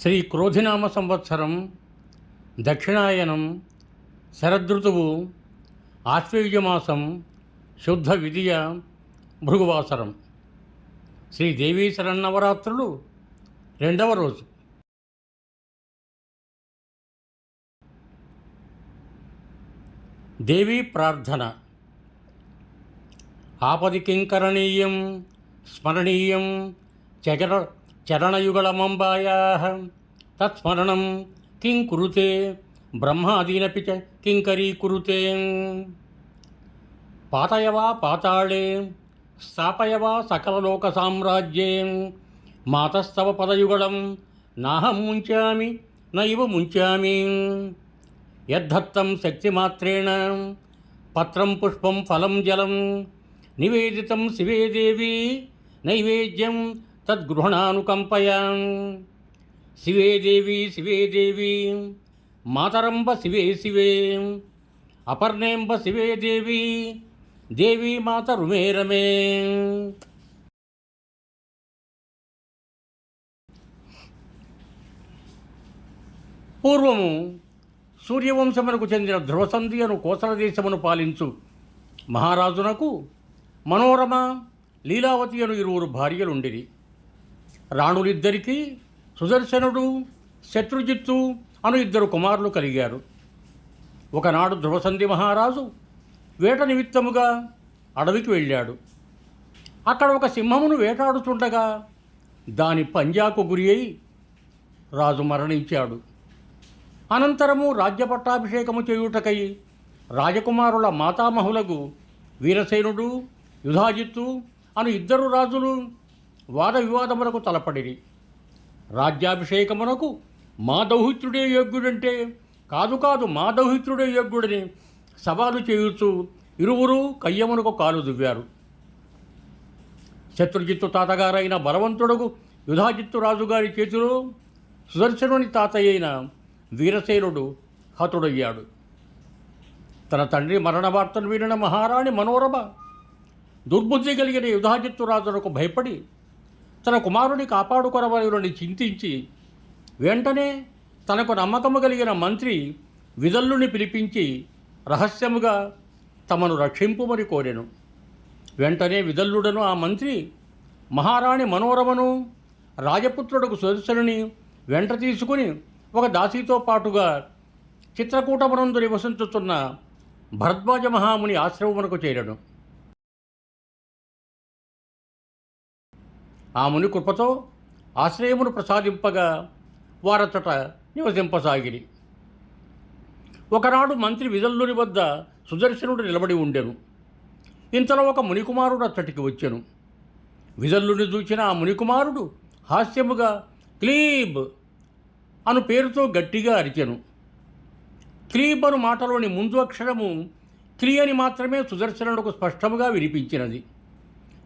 శ్రీ క్రోధినామ సంవత్సరం దక్షిణాయనం శరదృతువు ఆశ్వయుజమాసం శుద్ధ విధియ భృగువాసరం. శ్రీ దేవీ శరన్నవరాత్రులు రెండవ రోజు. దేవీ ప్రార్థన. ఆపది కింకరణీయం స్మరణీయం చకర చరణయుగళమంబాయా తత్స్మరణం కిం కురుతే బ్రహ్మాదీనపి చ కింకరీకురుతే పాతయవా పాతాళే స్థాపయవా సకలలోక సామ్రాజ్యే మాతస్తవ పదయుగళం నాహం ముంచామి నైవ ముంచామి యద్ధత్తం శక్తిమాత్రేణ పత్రం పుష్పం ఫలం జలం నివేదితం శివేదేవి నైవేద్యం తద్గృహణానుకంపయ శివే దేవి శివే దేవి. మాతరంబ శివే శివే. అపర్ణేంబ శివే దేవి. దేవి మాత రమే పూర్వము సూర్యవంశమునకు చెందిన ధ్రువసంధి అను కోసల దేశమును పాలించు మహారాజునకు మనోరమ లీలావతి అను ఇరువురు భార్యలుండిరి. రాణులిద్దరికీ సుదర్శనుడు శత్రుజిత్తు అను ఇద్దరు కుమారులు కలిగారు. ఒకనాడు ధ్రువసంధి మహారాజు వేట నిమిత్తముగా అడవికి వెళ్ళాడు. అక్కడ ఒక సింహమును వేటాడుతుండగా దాని పంజాకు గురి అయి రాజు మరణించాడు. అనంతరము రాజ్యపట్టాభిషేకము చేయుటకై రాజకుమారుల మాతామహులకు వీరసేనుడు యుధాజిత్తు అను ఇద్దరు రాజులు వాద వివాదములకు తలపడిరి. రాజ్యాభిషేకమునకు మా దౌహిత్రుడే యోగ్యుడంటే. కాదు కాదు మా దౌహిత్రుడే యోగ్యుడని సవాలు చేయుచు ఇరువురు కయ్యమునకు కాలు దువ్వారు. శత్రుజిత్తు తాతగారైన బలవంతుడకు యుధాజిత్తు రాజుగారి చేతిలో సుదర్శనుని తాతయ్య అయిన వీరసేనుడు హతుడయ్యాడు. తన తండ్రి మరణ వార్తను వినిన మహారాణి మనోరమ దుర్బుద్ధి కలిగిన యుధాజిత్తు రాజునకు భయపడి తన కుమారుని కాపాడుకొనవలని చింతించి వెంటనే తనకు నమ్మకము కలిగిన మంత్రి విదల్లుని పిలిపించి రహస్యముగా తమను రక్షింపుమని కోరెను. వెంటనే విదల్లుడను ఆ మంత్రి మహారాణి మనోరమను రాజపుత్రుడుకు సుదర్శనుని వెంట తీసుకుని ఒక దాసీతో పాటుగా చిత్రకూటమునందు నివసించుతున్న భరద్వాజ మహాముని ఆశ్రమమునకు చేరను. ఆ ముని కృపతో ఆశ్రయమును ప్రసాదింపగా వారచట నివసింపసాగిరి. ఒకనాడు మంత్రి విజల్లుని వద్ద సుదర్శనుడు నిలబడి ఉండెను. ఇంతలో ఒక మునికుమారుడు అచ్చటికి వచ్చెను. విజల్లుని చూచిన ఆ మునికుమారుడు హాస్యముగా క్లీబ్ అను పేరుతో గట్టిగా అరిచెను. క్లీబ్ అను మాటలోని ముందు అక్షరము క్లీ అని మాత్రమే సుదర్శనుడుకు స్పష్టముగా వినిపించినది.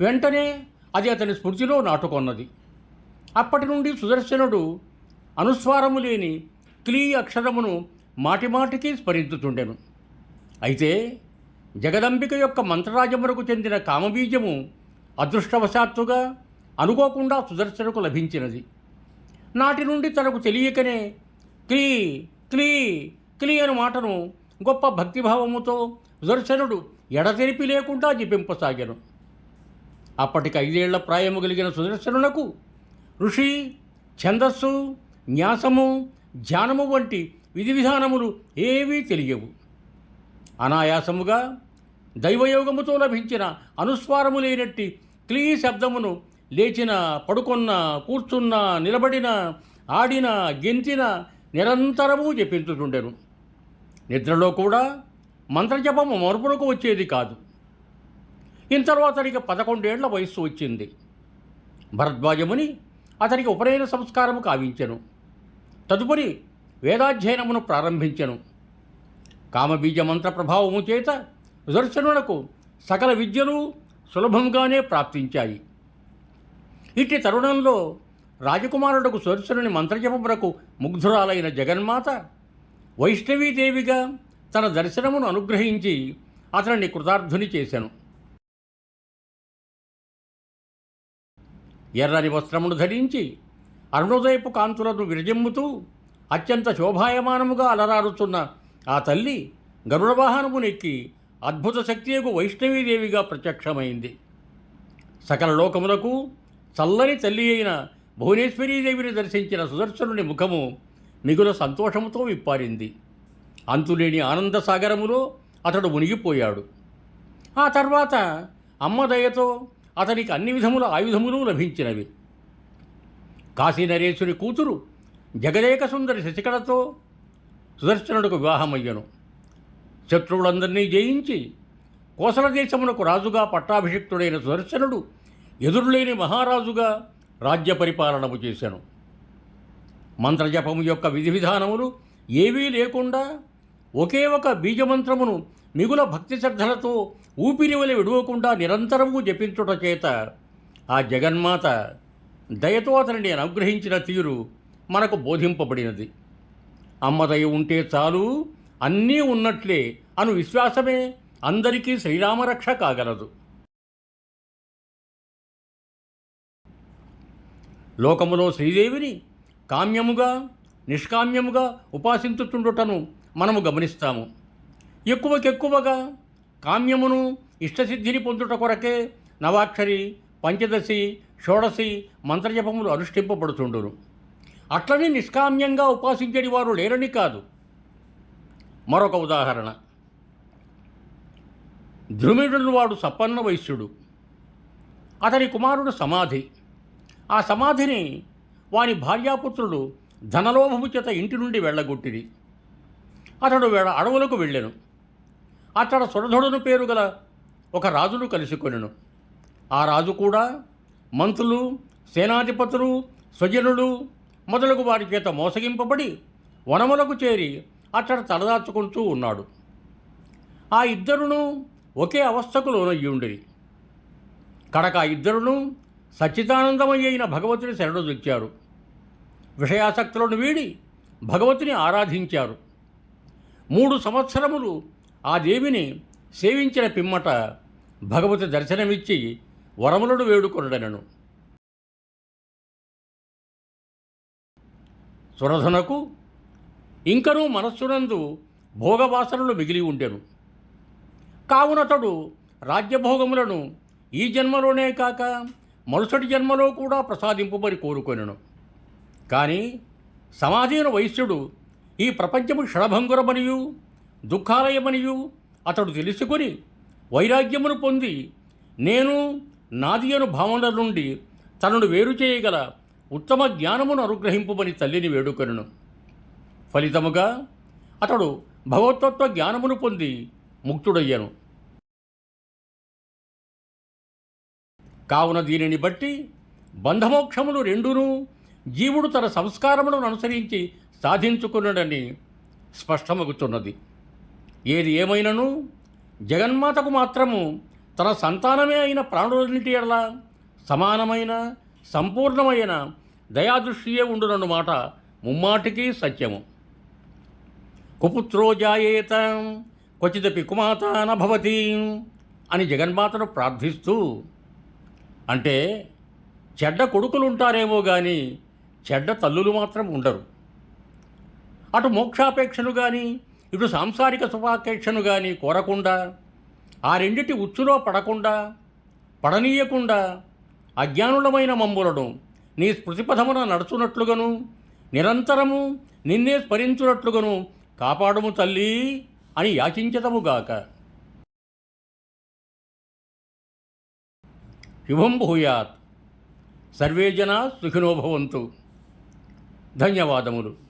వెంటనే అది అతని స్మృతిలో నాటుకొన్నది. అప్పటి నుండి సుదర్శనుడు అనుస్వారము లేని క్లీ అక్షరమును మాటిమాటికి స్మరించుతుండెను. అయితే జగదంబిక యొక్క మంత్రరాజమునకు చెందిన కామబీజము అదృష్టవశాత్తుగా అనుకోకుండా సుదర్శనకు లభించినది. నాటి నుండి తనకు తెలియకనే క్లీ క్లీ క్లీ అను మాటను గొప్ప భక్తిభావముతో సుదర్శనుడు ఎడతెరిపి లేకుండా జపింపసాగాను. అప్పటికి ఐదేళ్ళ ప్రాయము కలిగిన సుదర్శనునకు ఋషి ఛందస్సు న్యాసము ధ్యానము వంటి విధి విధానములు ఏవీ తెలియవు. అనాయాసముగా దైవయోగముతో లభించిన అనుస్వారము లేనట్టి క్లీ శబ్దమును లేచిన పడుకొన్న కూర్చున్న నిలబడిన ఆడిన గెంతిన నిరంతరము జపించుతుండెను నిద్రలో కూడా మంత్రజపము మరుపునకు వచ్చేది కాదు. ఇంతలో అతనికి పదకొండేళ్ళ వయస్సు వచ్చింది. భరద్వాజముని అతనికి ఉపనయన సంస్కారము కావించెను. తదుపరి వేదాధ్యయనమును ప్రారంభించెను. కామబీజ మంత్ర ప్రభావము చేత సుదర్శనునకు సకల విద్యలు సులభంగానే ప్రాప్తించాయి. ఇట్టి తరుణంలో రాజకుమారుడకు సుదర్శనుని మంత్రజపమునకు ముగ్ధురాలైన జగన్మాత వైష్ణవీదేవిగా తన దర్శనమును అనుగ్రహించి అతనిని కృతార్థుని చేశాను ఎర్రని వస్త్రమును ధరించి అరుణోదయపు కాంతులను విరజిమ్ముతూ అత్యంత శోభాయమానముగా అలరారుతున్న ఆ తల్లి గరుడ వాహనమునెక్కి అద్భుత శక్తియకు వైష్ణవీదేవిగా ప్రత్యక్షమైంది. సకల లోకములకు చల్లని తల్లి అయిన భువనేశ్వరీదేవిని దర్శించిన సుదర్శనుని ముఖము మిగుల సంతోషముతో విప్పారింది. అంతులేని ఆనంద సాగరములో అతడు మునిగిపోయాడు. ఆ తర్వాత అమ్మ దయతో అతనికి అన్ని విధముల ఆయుధములు లభించినవి. కాశీనరేశుని కూతురు జగదేక సుందరి శశికళతో సుదర్శనుడికి వివాహమయ్యను. శత్రువులందరినీ జయించి కోసల దేశమునకు రాజుగా పట్టాభిషిక్తుడైన సుదర్శనుడు ఎదురులేని మహారాజుగా రాజ్య పరిపాలనము చేశాను మంత్రజపము యొక్క విధి విధానములు ఏవీ లేకుండా ఒకే ఒక బీజమంత్రమును మిగుల భక్తి శ్రద్ధలతో ఊపిరి వలె విడవకుండా నిరంతరము జపించుట చేత ఆ జగన్మాత దయతో అతనిని అనుగ్రహించిన తీరు మనకు బోధింపబడినది. అమ్మదయ ఉంటే చాలు అన్నీ ఉన్నట్లే అను విశ్వాసమే అందరికీ శ్రీరామరక్ష కాగలదు. లోకములో శ్రీదేవిని కామ్యముగా నిష్కామ్యముగా ఉపాసించుతుండుటను మనము గమనిస్తాము. ఎక్కువకెక్కువగా కామ్యమును ఇష్టసిద్ధిని పొందుట కొరకే నవాక్షరి పంచదశి షోడశి మంత్రజపములు అనుష్ఠింపబడుతుండును అట్లని నిష్కామ్యంగా ఉపాసించని వారు లేరని కాదు. మరొక ఉదాహరణ. ధ్రుమిడుడు వాడు సపన్న వైశ్యుడు అతని కుమారుడు సమాధి. ఆ సమాధిని వాని భార్యాపుత్రుడు ధనలోభము చేత ఇంటి నుండి వెళ్ళగొట్టిది అతడు వెడ అడవులకు వెళ్ళెను. అతడు సురధుడును పేరు గల ఒక రాజును కలుసుకొనెను. ఆ రాజు కూడా మంత్రులు సేనాధిపతులు స్వజనులు మొదలగు వారి చేత మోసగింపబడి వనములకు చేరి అతడు తలదాచుకుంటూ ఉన్నాడు. ఆ ఇద్దరును ఒకే అవస్థకు లోనయ్యుండిరి. కడక ఇద్దరును సచ్చిదానందమయ్యైన భగవతుని శరణుదొచ్చారు విషయాసక్తులను వీడి భగవతిని ఆరాధించారు. మూడు సంవత్సరములు ఆ దేవిని సేవించిన పిమ్మట భగవతి దర్శనమిచ్చి వరములను వేడుకొనడనను. సురధనకు ఇంకనూ మనస్సునందు భోగవాసనలు మిగిలి ఉండెను. కావునతడు రాజ్యభోగములను ఈ జన్మలోనే కాక మరుసటి జన్మలో కూడా ప్రసాదింపుమని కోరుకొనెను. కానీ సమాధీన వైశ్యుడు ఈ ప్రపంచము క్షణభంగురమనియు దుఃఖాలయమనియు. అతడు తెలుసుకొని వైరాగ్యమును పొంది నేను నాది అను భావనల నుండి తనను వేరు చేయగల ఉత్తమ జ్ఞానమును అనుగ్రహింపుమని తల్లిని వేడుకొనను. ఫలితముగా అతడు భగవతత్వ జ్ఞానమును పొంది ముక్తుడయ్యను. కావున దీనిని బట్టి బంధమోక్షములు రెండును జీవుడు తన సంస్కారములను అనుసరించి సాధించుకున్నాడని స్పష్టమగుతున్నది. ఏది ఏమైనను? జగన్మాతకు మాత్రము తన సంతానమే అయిన ప్రాణులన్నిటి ఎడల సమానమైన సంపూర్ణమైన దయాదృష్టియే ఉండునన్న మాట ముమ్మాటికి సత్యము. కుపుత్రో జాయేత క్వచిదపి కుమాత అని జగన్మాతను ప్రార్థిస్తూ అంటే చెడ్డ కొడుకులు ఉంటారేమో కానీ చెడ్డ తల్లులు మాత్రం ఉండరు. అటు మోక్షాపేక్షను కానీ ఇటు సాంసారిక శుభాకేక్షను కానీ కోరకుండా ఆ రెండిటి ఉచ్చులో పడకుండా పడనీయకుండా అజ్ఞానులమైన మమ్ములను నీ స్మృతిపథమున నడుచున్నట్లుగాను నిరంతరము నిన్నే స్మరించున్నట్లుగాను కాపాడుము తల్లి అని యాచించదముగాక శుభం భూయాత్. సర్వే జనా సుఖినో భవంతు. ధన్యవాదములు.